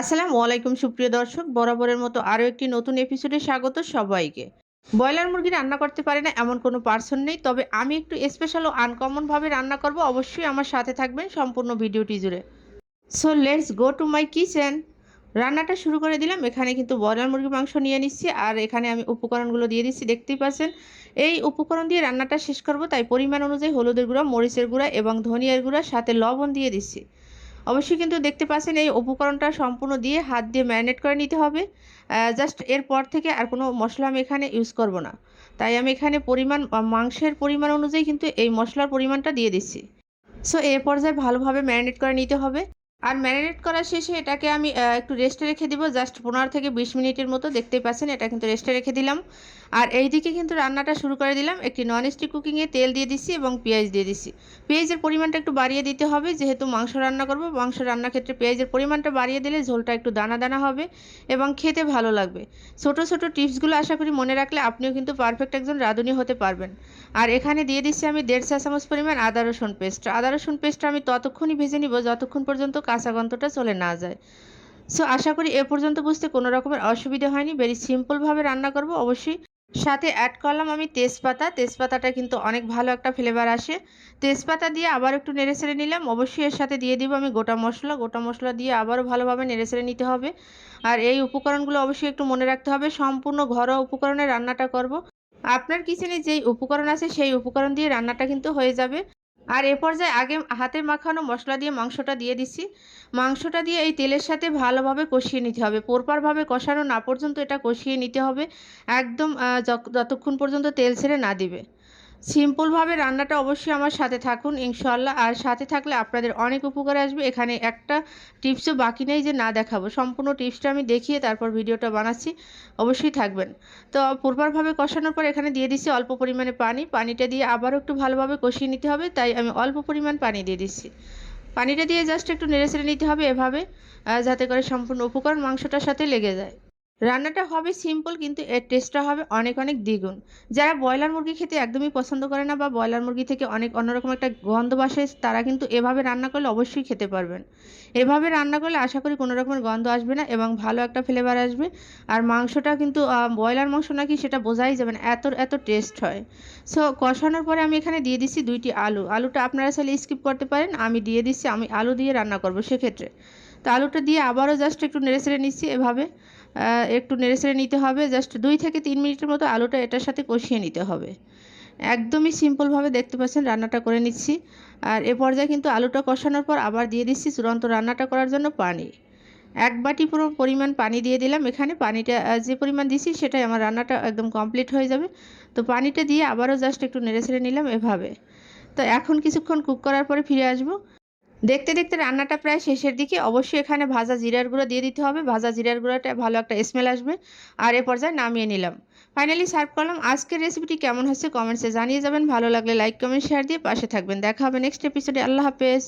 আসসালামু আলাইকুম, সুপ্রিয় দর্শক। বরাবরের মতো আরও একটি নতুন এপিসোডে স্বাগত সবাইকে। ব্রয়লার মুরগি রান্না করতে পারে না এমন কোনো পার্সন নেই, তবে আমি একটু স্পেশাল ও আনকমনভাবে রান্না করব। অবশ্যই আমার সাথে থাকবেন সম্পূর্ণ ভিডিওটি জুড়ে। So let's go to my kitchen রান্নাটা শুরু করে দিলাম। এখানে কিন্তু ব্রয়লার মুরগি মাংস নিয়ে নিচ্ছি, আর এখানে আমি উপকরণগুলো দিয়ে দিচ্ছি। দেখতেই পাচ্ছেন, এই উপকরণ দিয়ে রান্নাটা শেষ করব। তাই পরিমাণ অনুযায়ী হলুদের গুঁড়া, মরিচের গুঁড়া এবং ধনিয়ার গুঁড়া, সাথে লবণ দিয়ে দিচ্ছি। অবশ্যই কিন্তু দেখতে পাচ্ছেন এই উপকরণটা সম্পূর্ণ দিয়ে হাত দিয়ে ম্যারিনেট করে নিতে হবে। জাস্ট এরপর থেকে আর কোনো মশলা আমি এখানে ইউজ করব না। তাই আমি এখানে পরিমাণ মাংসের পরিমাণ অনুযায়ী কিন্তু এই মশলার পরিমাণটা দিয়ে দিচ্ছি। সো এ পর্যায়ে ভালোভাবে ম্যারিনেট করে নিতে হবে। আর ম্যারিনেট করার শেষে এটাকে আমি একটু রেস্টে রেখে দিব। জাস্ট পনেরো থেকে বিশ মিনিটের মতো দেখতেই পাচ্ছেন, এটা কিন্তু রেস্টে রেখে দিলাম। আর এইদিকে কিন্তু রান্নাটা শুরু করে দিলাম। একটি নন স্টিক কুকিংয়ে তেল দিয়ে দিচ্ছি এবং পেঁয়াজ দিয়ে দিচ্ছি পেঁয়াজের পরিমাণটা একটু বাড়িয়ে দিতে হবে, যেহেতু মাংস রান্না করব। মাংস রান্নার ক্ষেত্রে পেঁয়াজের পরিমাণটা বাড়িয়ে দিলে ঝোলটা একটু দানা দানা হবে এবং খেতে ভালো লাগবে। ছোট ছোট টিপসগুলো আশা করি মনে রাখলে আপনিও কিন্তু পারফেক্ট একজন রাঁধুনি হতে পারবেন। আর এখানে দিয়ে দিচ্ছি আমি দেড় চা চামচ পরিমাণ আদা রসুন পেস্ট। আদা রসুন পেস্টটা আমি ততক্ষণই ভেজে নিব, যতক্ষণ পর্যন্ত কাঁচা গন্ধটা চলে না যায়। সো আশা করি এ পর্যন্ত বুঝতে কোনো রকমের অসুবিধা হয়নি। ভেরি সিম্পলভাবে রান্না করব। অবশ্যই সাথে অ্যাড করলাম আমি তেজপাতা। তেজপাতাটা কিন্তু অনেক ভালো একটা ফ্লেভার আসে। তেজপাতা দিয়ে আবার একটু নেড়ে নিলাম। অবশ্যই এর সাথে দিয়ে দিব আমি গোটা মশলা। গোটা মশলা দিয়ে আবারও ভালোভাবে নেড়ে নিতে হবে। আর এই উপকরণগুলো অবশ্যই একটু মনে রাখতে হবে। সম্পূর্ণ ঘরোয়া উপকরণে রান্নাটা করব। আপনার কিচেনে যেই উপকরণ আছে সেই উপকরণ দিয়ে রান্নাটা কিন্তু হয়ে যাবে। আর এ পর্যায়ে আগে হাতে মাখানো মশলা দিয়ে মাংসটা দিয়ে দিছি মাংসটা দিয়ে এই তেলের সাথে ভালোভাবে কষিয়ে নিতে হবে। পরপারভাবে কষানো না পর্যন্ত এটা কষিয়ে নিতে হবে। একদম যতক্ষণ পর্যন্ত তেল ছেড়ে না দিবে। সিম্পলভাবে রান্নাটা অবশ্যই আমার সাথে থাকুন ইনশাল্লাহ আর সাথে থাকলে আপনাদের অনেক উপকার আসবে। এখানে একটা টিপসও বাকি নেই যে না দেখাবো। সম্পূর্ণ টিপসটা আমি দেখিয়ে তারপর ভিডিওটা বানাচ্ছি। অবশ্যই থাকবেন। তো প্রপারভাবে কষানোর পর এখানে দিয়ে দিচ্ছি অল্প পরিমাণে পানি। পানিটা দিয়ে আবারও একটু ভালোভাবে কষিয়ে নিতে হবে, তাই আমি অল্প পরিমাণ পানি দিয়ে দিচ্ছি। পানিটা দিয়ে জাস্ট একটু নেড়ে নিতে হবে এভাবে যাতে করে সম্পূর্ণ উপকরণ মাংসটার সাথে লেগে যায়। রান্নাটা হবে সিম্পল কিন্তু এর টেস্টটা হবে অনেক অনেক দ্বিগুণ। যারা ব্রয়লার মুরগি খেতে একদমই পছন্দ করে না বা ব্রয়লার মুরগি থেকে অনেক অন্যরকম একটা গন্ধ বাসে, তারা কিন্তু এভাবে রান্না করলে অবশ্যই খেতে পারবেন। এভাবে রান্না করলে আশা করি কোনো রকমের গন্ধ আসবে না এবং ভালো একটা ফ্লেভার আসবে। আর মাংসটা কিন্তু ব্রয়লার মাংস নাকি সেটা বোঝাই যাবে না, এত এত টেস্ট হয়। সো কষানোর পরে আমি এখানে দিয়ে দিচ্ছি দুইটি আলু। আলুটা আপনারা চাইলে স্কিপ করতে পারেন, আমি দিয়ে দিচ্ছি, আমি আলু দিয়ে রান্না করব সেক্ষেত্রে। তো আলুটা দিয়ে আবারও জাস্ট একটু নেড়ে ছেড়ে নিচ্ছি এভাবে। একটু নেড়ে ছেড়ে নিতে হবে। জাস্ট দুই থেকে তিন মিনিটের মতো আলুটা এটার সাথে কষিয়ে নিতে হবে। একদমই সিম্পলভাবে দেখতে পাচ্ছেন, রান্নাটা করে নিচ্ছি। আর এ পর্যায়ে কিন্তু আলুটা কষানোর পর আবার দিয়ে দিচ্ছি চূড়ান্ত রান্নাটা করার জন্য পানি। এক বাটি পুরো পরিমাণ পানি দিয়ে দিলাম। এখানে পানিটা যে পরিমাণ দিছি সেটাই আমার রান্নাটা একদম কমপ্লিট হয়ে যাবে। তো পানিটা দিয়ে আবারও জাস্ট একটু নেড়ে ছেড়ে নিলাম এভাবে। তো এখন কিছুক্ষণ কুক করার পরে ফিরে আসব। দেখতে দেখতে রান্নাটা প্রায় শেষের দিকে। অবশ্যই এখানে ভাজা জিরার গুঁড়ো দিয়ে দিতে হবে। ভাজা জিরার গুঁড়োটা ভালো একটা স্মেল আসবে। আর এ পর্যায়ে নামিয়ে নিলাম। ফাইনালি সার্ভ করলাম। আজকের রেসিপিটি কেমন হচ্ছে কমেন্টসে জানিয়ে যাবেন। ভালো লাগলে লাইক কমেন্ট শেয়ার দিয়ে পাশে থাকবেন। দেখা হবে নেক্সট এপিসোডে আল্লাহ হাফেজ।